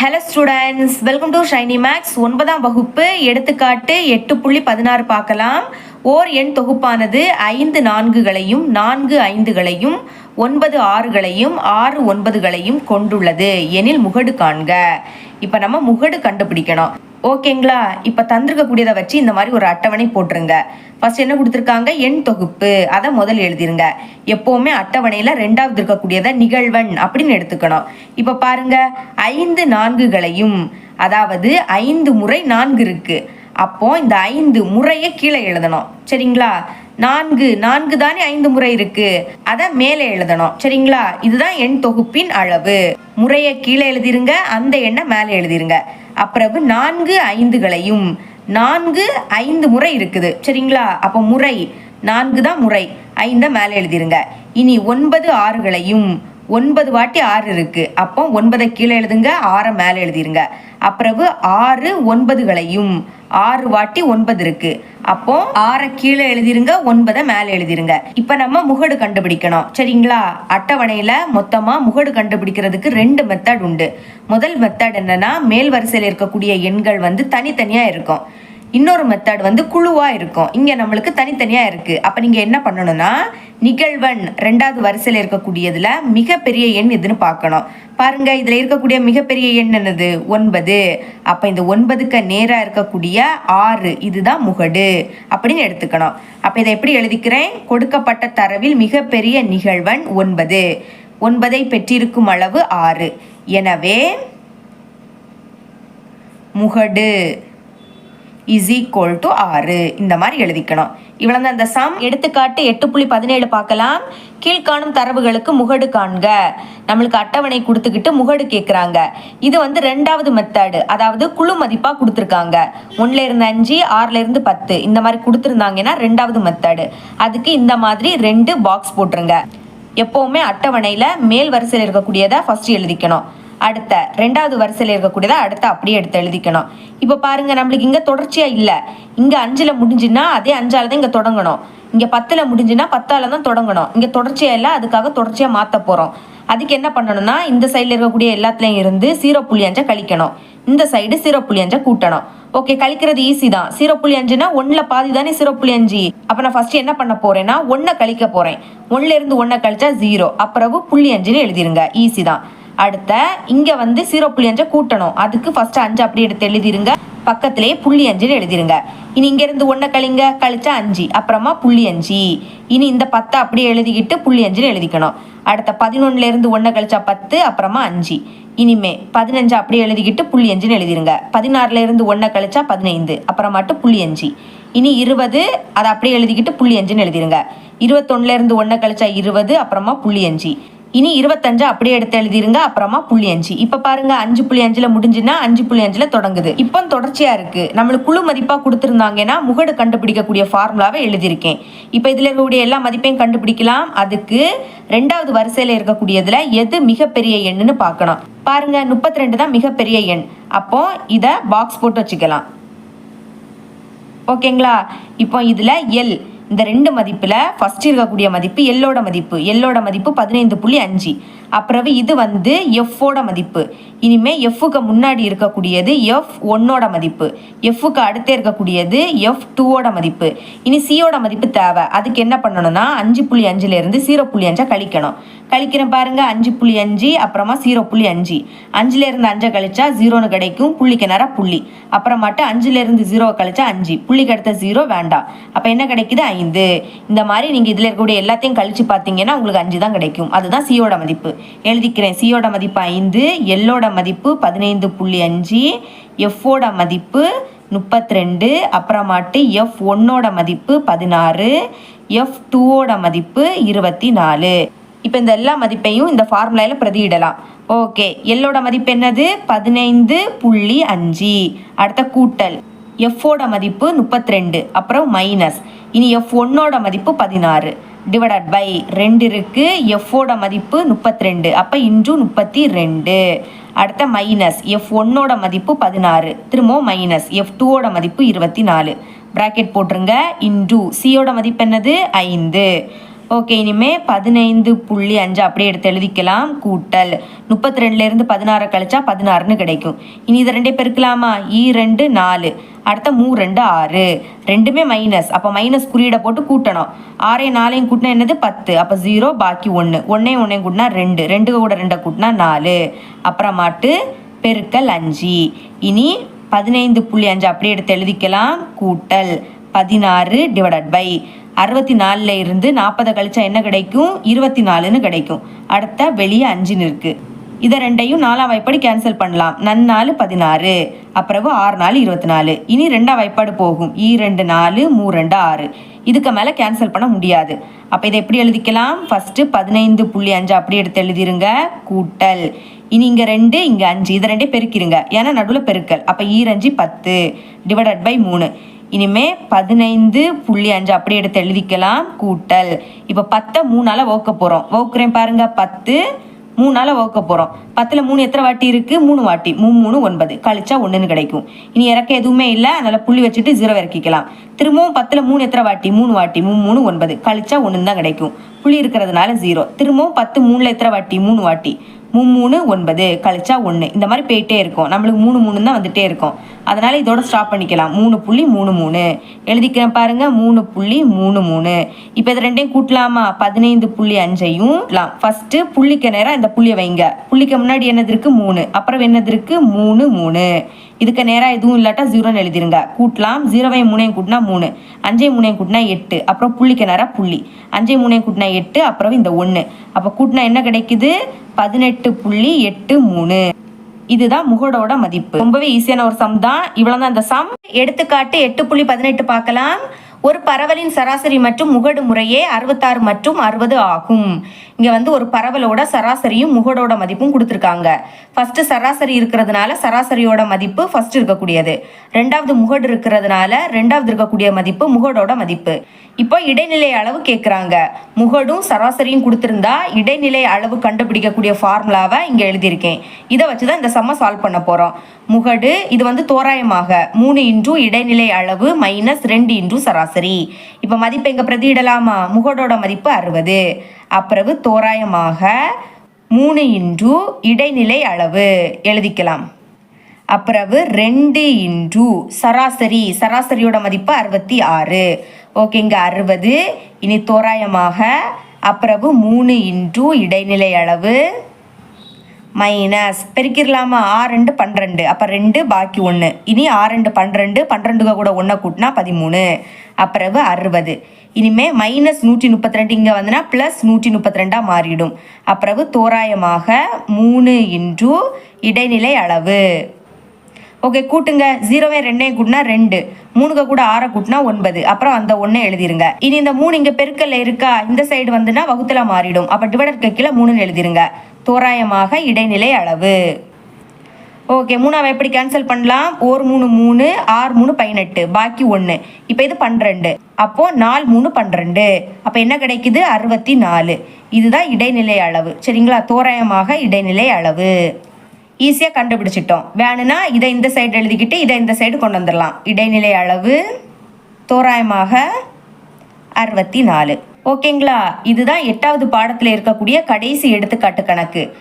Hello students welcome to Shiny Max ஒன்பதாம் வகுப்பு எடுத்துக்காட்டு எட்டு புள்ளி பதினாறு பார்க்கலாம். ஓர் எண் தொகுப்பானது ஐந்து நான்குகளையும் நான்கு ஐந்துகளையும் ஒன்பது ஆறுகளையும் ஆறு ஒன்பதுகளையும் கொண்டுள்ளது. எனில் முகடு காண்க. இப்போ நம்ம முகடு கண்டுபிடிக்கணும். ஓகேங்களா? இப்போ தந்திருக்கக்கூடியதை வச்சு இந்த மாதிரி ஒரு அட்டவணை போட்டுருங்க. ஃபர்ஸ்ட் என்ன கொடுத்துருக்காங்க? எண் தொகுப்பு. அதை முதல் எழுதிருங்க. எப்போவுமே அட்டவணையில் ரெண்டாவது இருக்கக்கூடியதை நிகழ்வன் அப்படின்னு எடுத்துக்கணும். இப்போ பாருங்க. ஐந்து நான்குகளையும் அதாவது ஐந்து முறை நான்கு இருக்குது அப்போ இந்த ஐந்து முறையை கீழே எழுதணும். சரிங்களா? நான்கு நான்கு தானே ஐந்து முறை இருக்கு. அதை மேலே எழுதணும். சரிங்களா? இதுதான் எண் தொகுப்பின் அளவு. முறையை கீழே எழுதிருங்க அந்த எண்ணை மேலே எழுதிருங்க. அப்பிறகு நான்கு ஐந்துகளையும் நான்கு ஐந்து முறை இருக்குது. சரிங்களா? அப்போ முறை நான்கு தான் முறை. ஐந்தை மேலே எழுதிருங்க. இனி ஒன்பது ஆறுகளையும் ஒன்பது வாட்டி ஆறு இருக்கு. அப்போ ஒன்பதை கீழே எழுதுங்க ஆறை மேலே எழுதிருங்க. அப்புறவு ஆறு ஒன்பதுகளையும் ஆறு வாட்டி ஒன்பது இருக்கு. அப்போ ஆறை கீழே எழுதிருங்க ஒன்பதை மேலே எழுதிருங்க. இப்போ நம்ம முகடு கண்டுபிடிக்கணும். சரிங்களா? அட்டவணையில மொத்தமா முகடு கண்டுபிடிக்கிறதுக்கு ரெண்டு மெத்தட் உண்டு. முதல் மெத்தட் என்னன்னா மேல் வரிசையில் இருக்கக்கூடிய எண்கள் வந்து தனித்தனியா இருக்கும். இன்னொரு மெத்தட் வந்து குழுவாக இருக்கும். இங்கே நம்மளுக்கு தனித்தனியாக இருக்குது அப்போ நீங்கள் என்ன பண்ணணும்னா நிகழ்வன் ரெண்டாவது வரிசையில் இருக்கக்கூடியதில் மிகப்பெரிய எண் எதுன்னு பார்க்கணும். பாருங்க இதில் இருக்கக்கூடிய மிகப்பெரிய எண் என்னது? ஒன்பது. அப்போ இந்த ஒன்பதுக்கு நேராக இருக்கக்கூடிய ஆறு இதுதான் முகடு அப்படின்னு எடுத்துக்கணும். அப்போ இதை எப்படி எழுதிக்கிறேன்? கொடுக்கப்பட்ட தரவில் மிகப்பெரிய நிகழ்வன் ஒன்பது. ஒன்பதை பெற்றிருக்கும் அளவு ஆறு. எனவே முகடு. இஸ் ஈக்குவல் டு ஆறு. இந்த மாதிரி எழுதிக்கணும். இவ்வளோ தான் இந்த சம் எடுத்துக்காட்டு எட்டு புள்ளி பதினேழு பார்க்கலாம். கீழ்காணும் தரவுகளுக்கு முகடு காண்க. நம்மளுக்கு அட்டவணை கொடுத்துக்கிட்டு முகடு கேட்குறாங்க இது வந்து ரெண்டாவது மெத்தடு அதாவது குழு மதிப்பாக கொடுத்துருக்காங்க. ஒன்றுல இருந்து அஞ்சு ஆறுல இருந்து பத்து. இந்த மாதிரி கொடுத்துருந்தாங்கன்னா ரெண்டாவது மெத்தடு அதுக்கு இந்த மாதிரி ரெண்டு பாக்ஸ் போட்டுருங்க. எப்போவுமே அட்டவணையில் மேல் வரிசையில் இருக்கக்கூடியதை ஃபஸ்ட்டு எழுதிக்கணும். அடுத்த ரெண்டாவது வரிசையில் இருக்கக்கூடியதை அடுத்த அப்படியே எடுத்து எழுதிக்கணும். இப்போ பாருங்க நம்மளுக்கு இங்கே தொடர்ச்சியாக இல்லை. இங்கே அஞ்சில் முடிஞ்சுன்னா அதே அஞ்சால் தான் இங்கே தொடங்கணும். இங்கே பத்தில் முடிஞ்சுன்னா பத்தால் தான் தொடங்கணும். இங்கே தொடர்ச்சியாக இல்லை அதுக்காக தொடர்ச்சியாக மாற்ற போகிறோம் அதுக்கு என்ன பண்ணணும்னா இந்த சைடில் இருக்கக்கூடிய எல்லாத்துலேயும் இருந்து சீரோ புள்ளி அஞ்சை கழிக்கணும். இந்த சைடு சீரோ புள்ளி அஞ்சை கூட்டணும். ஓகே கழிக்கிறது ஈஸி தான். சீரோ புள்ளி அஞ்சுனா ஒன்றில் பாதி தானே சீரோ புள்ளி அஞ்சு. அப்போ நான் ஃபஸ்ட்டு என்ன பண்ண போகிறேன்னா ஒன்றை கழிக்க போகிறேன் ஒன்றுலேருந்து ஒன்றை கழிச்சா ஜீரோ அப்புறம் புள்ளி அஞ்சுன்னு எழுதிருங்க. ஈஸி தான். அடுத்த இங்க வந்து ஜீரோ புள்ளி அஞ்சை கூட்டணும். அதுக்கு ஃபர்ஸ்ட் அஞ்சு அப்படி எடுத்து எழுதிருங்க. பக்கத்திலே புள்ளி அஞ்சுன்னு எழுதிருங்க. இனி இங்க இருந்து ஒன்றை கழிங்க. கழிச்சா அஞ்சு. அப்புறமா புள்ளி அஞ்சு. இனி இந்த பத்தை அப்படியே எழுதிக்கிட்டு புள்ளி அஞ்சுன்னு எழுதிக்கணும். அடுத்த பதினொன்னுல இருந்து ஒன்றை கழிச்சா பத்து அப்புறமா அஞ்சு. இனிமே பதினஞ்சு அப்படியே எழுதிக்கிட்டு புள்ளி அஞ்சுன்னு எழுதிருங்க. பதினாறுல இருந்து ஒன்றை கழிச்சா பதினைந்து. அப்புறமாட்டு புள்ளி அஞ்சு. இனி இருபது அதை அப்படியே எழுதிக்கிட்டு புள்ளி அஞ்சுன்னு எழுதிருங்க. இருபத்தொன்னுல இருந்து ஒன்றை கழிச்சா இருபது அப்புறமா புள்ளி அஞ்சு. இனி இருபத்தஞ்சு அப்படியே எடுத்து எழுதிருங்க. அப்புறமா புள்ளி அஞ்சு. இப்ப பாருங்க அஞ்சு புள்ளி அஞ்சுல முடிஞ்சுன்னா அஞ்சு புள்ளி அஞ்சுல தொடங்குது. இப்போ தொடர்ச்சியா இருக்கு. நம்மளுக்கு குழு மதிப்பா கொடுத்துருந்தாங்கன்னா முகடு கண்டுபிடிக்கக்கூடிய ஃபார்முலாவை எழுதியிருக்கேன். இப்போ இதுல இருக்கக்கூடிய எல்லா மதிப்பையும் கண்டுபிடிக்கலாம். அதுக்கு ரெண்டாவது வரிசையில இருக்கக்கூடியதுல எது மிகப்பெரிய எண்ணுன்னு பார்க்கணும். பாருங்க முப்பத்தி ரெண்டு தான் மிகப்பெரிய எண். அப்போ இதை பாக்ஸ் போட்டு வச்சுக்கலாம். ஓகேங்களா? இப்போ இதுல எல் இந்த ரெண்டு மதிப்பில் ஃபஸ்ட் இருக்கக்கூடிய மதிப்பு எல்லோட மதிப்பு. எல்லோட மதிப்பு பதினைந்து புள்ளி அஞ்சு. அப்புறவு இது வந்து எஃப்போட மதிப்பு. இனிமேல் எஃப்க்கு முன்னாடி இருக்கக்கூடியது எஃப் ஒன்னோட மதிப்பு. எஃப்க்கு அடுத்தே இருக்கக்கூடியது எஃப் டூவோட மதிப்பு. இனி சியோட மதிப்பு தேவை. அதுக்கு என்ன பண்ணணும்னா அஞ்சு புள்ளி அஞ்சுலேருந்து ஜீரோ புள்ளி அஞ்சா கழிக்கணும். கழிக்கிறேன் பாருங்க அஞ்சு புள்ளி அஞ்சு அப்புறமா ஜீரோ புள்ளி அஞ்சு. அஞ்சுல இருந்து அஞ்சை கழிச்சா ஜீரோன்னு கிடைக்கும் புள்ளிக்கு நேரம் புள்ளி. அப்புறமாட்டு அஞ்சுல இருந்து ஜீரோ கழிச்சா அஞ்சு. புள்ளிக்கு அடுத்த ஜீரோ வேண்டாம். அப்ப என்ன கிடைக்குது? ஐந்து. இந்த மாதிரி நீங்க இதுல இருக்கக்கூடிய எல்லாத்தையும் கழிச்சு பார்த்தீங்கன்னா உங்களுக்கு அஞ்சு தான் கிடைக்கும். அதுதான் சியோட மதிப்பு. எழுதிக்கிறேன். சியோட மதிப்பு ஐந்து எல்லோட மதிப்பு பதினைந்து புள்ளி அஞ்சு எஃப்போட மதிப்பு முப்பத்தி ரெண்டு அப்புறமாட்டு எஃப் ஒன்னோட மதிப்பு பதினாறு எஃப் டூவோட மதிப்பு இருபத்தி நாலு. இப்போ இந்த எல்லா மதிப்பையும் இந்த ஃபார்முலாவில் பிரதியிடலாம். ஓகே எல்லோட மதிப்பு என்னது? பதினைந்து புள்ளி அஞ்சு. அடுத்த கூட்டல். எஃப்போட மதிப்பு முப்பத்தி ரெண்டு அப்புறம் மைனஸ் இனி எஃப் ஒன்னோட மதிப்பு பதினாறு. டிவைடட் பை ரெண்டு இருக்கு எஃப்போட மதிப்பு முப்பத்தி ரெண்டு அப்போ இன்டு முப்பத்தி ரெண்டு அடுத்த மைனஸ் எஃப் ஒன்னோட மதிப்பு பதினாறு திரும்பவும் மைனஸ் எஃப் டூவோட மதிப்பு இருபத்தி நாலு ப்ராக்கெட் போட்டுருங்க இன்டூ சியோட மதிப்பு என்னது? ஐந்து. ஓகே இனிமே பதினைந்து புள்ளி அஞ்சு அப்படியே எடுத்து எழுதிக்கலாம். கூட்டல். முப்பத்தி ரெண்டுலேருந்து பதினாறு கழிச்சா பதினாறுன்னு கிடைக்கும். இனி இதை ரெண்டே பெருக்கலாமா? ஈ ரெண்டு நாலு. அடுத்த மூ ரெண்டு ஆறு. ரெண்டுமே மைனஸ் அப்போ மைனஸ் குறியீடை போட்டு கூட்டணும். ஆறையும் நாலையும் கூட்டினா என்னது? பத்து. அப்போ ஜீரோ பாக்கி ஒன்று ஒன்றையும் ஒன்றையும் கூட்டினா ரெண்டு. ரெண்டு கூட ரெண்டை கூட்டினா நாலு. அப்புறமாட்டு பெருக்கல் அஞ்சு. இனி பதினைந்து புள்ளி அஞ்சு அப்படியே எடுத்து எழுதிக்கலாம். கூட்டல். பதினாறு டிவைடட் பை அறுபத்தி நாலில் இருந்து நாற்பதை கழிச்சா என்ன கிடைக்கும்? இருபத்தி நாலுன்னு கிடைக்கும். அடுத்த வெளியே அஞ்சுன்னு இருக்கு இதை ரெண்டையும் நாலாம் வாய்ப்பாடு கேன்சல் பண்ணலாம். நன்னாலு பதினாறு அப்புறவு ஆறு நாலு இருபத்தி நாலு இனி ரெண்டாம் வாய்ப்பாடு போகும். ஈ ரெண்டு நாலு மூ ரெண்டு ஆறு. இதுக்கு மேலே கேன்சல் பண்ண முடியாது. அப்போ இதை எப்படி எழுதிக்கலாம்? ஃபஸ்ட்டு பதினைந்து புள்ளி அஞ்சு அப்படி எடுத்து எழுதிருங்க. கூட்டல். இனி இங்கே ரெண்டு இங்கே அஞ்சு. இதை ரெண்டே பெருக்கிருங்க. ஏன்னா நடுவில் பெருக்கல். அப்போ ஈரஞ்சு பத்து டிவைடட் பை மூணு. இனிமே பதினைந்து புள்ளி அஞ்சு அப்படியே எடுத்து எழுதிக்கலாம். கூட்டல். இப்போ பத்தை மூணால் ஓக்க போகிறோம் ஓக்குறேன் பாருங்க பத்து. மூணால் ஓக்க போகிறோம் பத்தில் மூணு எத்தனை வாட்டி இருக்குது மூணு வாட்டி. மூணு மூணு ஒன்பது. கழிச்சா ஒன்றுன்னு கிடைக்கும். இனி இறக்க எதுவுமே இல்லை. அதனால் புள்ளி வச்சுட்டு ஜீரோ இறக்கிக்கலாம். திரும்பவும் பத்தில் மூணு எத்தனை வாட்டி? மூணு வாட்டி. மூணு மூணு ஒன்பது. கழிச்சா ஒன்று தான் கிடைக்கும். புள்ளி இருக்கிறதுனால ஜீரோ திரும்பவும் பத்து மூணில் எத்தனை வாட்டி? மூணு வாட்டி. மூணு ஒன்பது. கழிச்சா ஒன்று இந்த மாதிரி போயிட்டே இருக்கும். நம்மளுக்கு மூணு மூணு தான் வந்துகிட்டே இருக்கும். அதனால் இதோட ஸ்டாப் பண்ணிக்கலாம். மூணு புள்ளி மூணு மூணு. எழுதிக்கிறேன் பாருங்கள் மூணு புள்ளி மூணு மூணு. இப்போ இது ரெண்டையும் கூட்டலாமா? பதினைந்து புள்ளி அஞ்சையும் ஃபஸ்ட்டு புள்ளிக்க நேரம் இந்த புள்ளியை வைங்க. புள்ளிக்கு முன்னாடி என்னது இருக்குது மூணு. அப்புறம் என்னது இருக்குது மூணு மூணு. இதுக்கு நேராக எதுவும் இல்லாட்டா ஜீரோன்னு எழுதிருங்க. கூட்டலாம். ஜீரோவையும் மூணையும் கூட்டினா மூணு. அஞ்சையும் மூணையும் கூட்டினா எட்டு. அப்புறம் புள்ளிக்கு நேராக புள்ளி. அஞ்சையும் மூணையும் கூட்டினா எட்டு. அப்புறம் இந்த ஒன்று அப்போ கூட்டினா என்ன கிடைக்குது? பதினெட்டு புள்ளி எட்டு மூணு. இதுதான் முகடோட மதிப்பு. ரொம்பவே ஈஸியான ஒரு சம் தான். இவ்வளவுதான் அந்த இந்த சம் எடுத்துக்காட்டு எட்டு புள்ளி பதினெட்டு பார்க்கலாம். ஒரு பரவலின் சராசரி மற்றும் முகடு முறையே அறுபத்தாறு மற்றும் அறுபது ஆகும். இங்கே வந்து ஒரு பரவலோட சராசரியும் முகடோட மதிப்பும் கொடுத்துருக்காங்க. ஃபஸ்ட்டு சராசரி இருக்கிறதுனால சராசரியோட மதிப்பு ஃபஸ்ட் இருக்கக்கூடியது. ரெண்டாவது முகடு இருக்கிறதுனால ரெண்டாவது இருக்கக்கூடிய மதிப்பு முகடோட மதிப்பு. இப்போ இடைநிலை அளவு கேட்குறாங்க முகடும் சராசரியும் கொடுத்துருந்தா இடைநிலை அளவு கண்டுபிடிக்கக்கூடிய ஃபார்முலாவை இங்கே எழுதியிருக்கேன். இதை வச்சு தான் இந்த சம்மை சால்வ் பண்ண போகிறோம் முகடு இது வந்து தோராயமாக மூணு இன்டூ இடைநிலை அளவு மைனஸ் ரெண்டு இன்டூ சராசரி. இப்போ மதிப்பு எங்கே பிரதியிடலாமா முகடோட மதிப்பு அறுபது. அப்புறவு தோராயமாக மூணு இன்டூ இடைநிலை அளவு. எழுதிக்கலாம். அப்புறவு ரெண்டு இன்டூ சராசரி. சராசரியோட மதிப்பு அறுபத்தி ஆறு. ஓகேங்க அறுபது. இனி தோராயமாக அப்புறவு மூணு இன்டூ இடைநிலை அளவு மைனஸ். பெருக்கிடலாமா ஆறு ரெண்டு பன்னிரெண்டு. அப்போ ரெண்டு பாக்கி ஒன்று இனி ஆறு ரெண்டு பன்னிரெண்டு. பன்னிரெண்டுக கூட ஒன்றை கூட்டினா பதிமூணு. அப்புறவு அறுபது. இனிமே மைனஸ் நூற்றி முப்பத்தி ரெண்டு இங்கே வந்துன்னா ப்ளஸ் நூற்றி முப்பத்தி ரெண்டாக மாறிடும். அப்புறவு தோராயமாக மூணு இன்று இடைநிலை அளவு. ஓகே கூட்டுங்க. ஜீரோவே ரெண்டையும் கூட்டினா ரெண்டு. மூணுக்கு கூட ஆறை கூட்டினா ஒன்பது. அப்புறம் அந்த ஒன்றை எழுதிருங்க. இனி இந்த மூணு இங்கே பெருக்கல்ல இருக்கா? இந்த சைடு வந்துன்னா வகுத்துல மாறிடும். அப்போ டிவைடர் கீழே மூணுன்னு எழுதிருங்க. தோராயமாக இடைநிலை அளவு. ஓகே மூணாவை எப்படி கேன்சல் பண்ணலாம்? ஒரு மூணு மூணு ஆறு மூணு பதினெட்டு. பாக்கி ஒன்று இப்போ இது பன்னிரெண்டு. அப்போது நாலு மூணு பன்னிரெண்டு. அப்போ என்ன கிடைக்குது? அறுபத்தி நாலு இதுதான் இடைநிலை அளவு. சரிங்களா? தோராயமாக இடைநிலை அளவு. ஈஸியாக கண்டுபிடிச்சிட்டோம். வேணும்னா இதை இந்த சைடு எழுதிக்கிட்டு இதை இந்த சைடு கொண்டு வந்துடலாம். இடைநிலை அளவு தோராயமாக அறுபத்தி நாலு ஓகேங்களா? இதுதான் எட்டாவது பாடத்தில் இருக்கக்கூடிய கடைசி எடுத்துக்காட்டு கணக்கு.